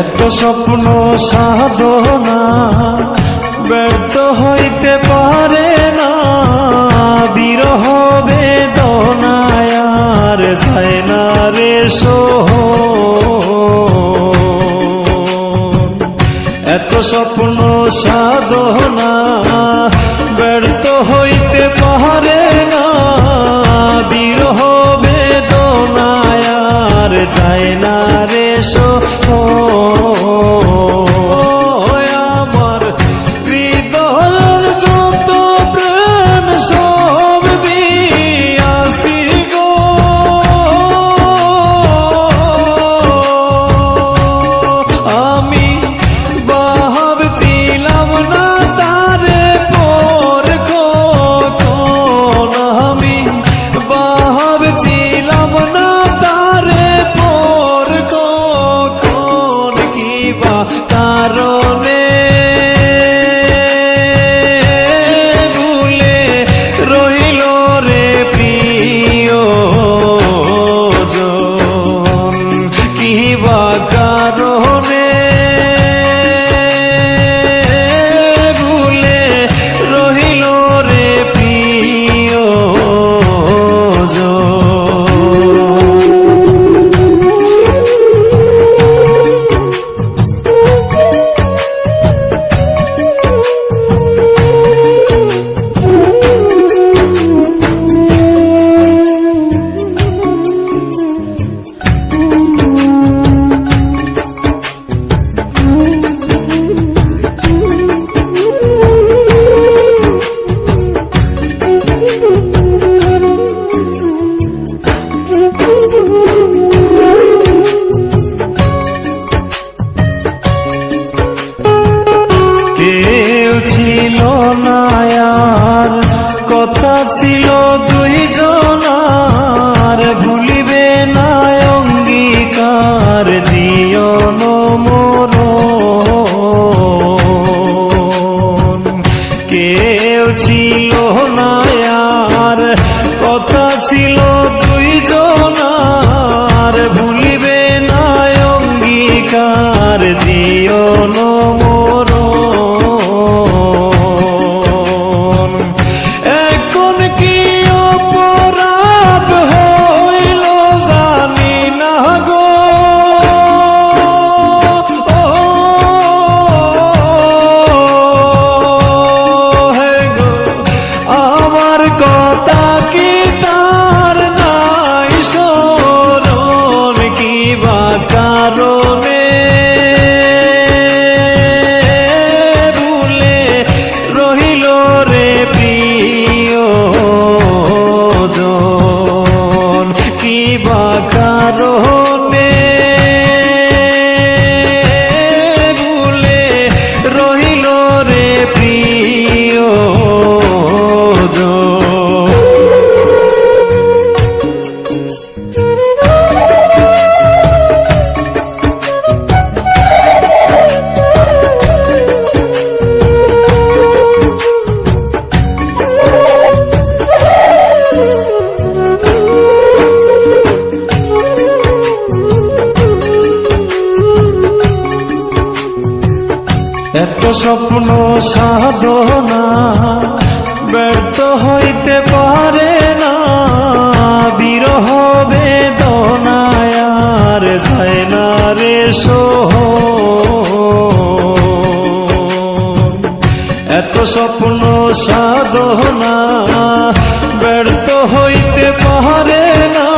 এত স্বপ্ন সাধনা ব্যর্থ হইতে পারে না। বিরহ বেদনায়ার যায় না রে সোহ এত স্বপ্ন সাধনা ব্যর্থ তারো ছিল নায়ার কথা ছিল দুই জনার ভুলিবে না অঙ্গীকার। কথা কি স্বপ্ন সাধনা, ব্যর্থ হইতে পারে না। বিরহ বেদনায়ার যায় না রে সোহ এত স্বপ্ন সাধনা, ব্যর্থ হইতে পারে না।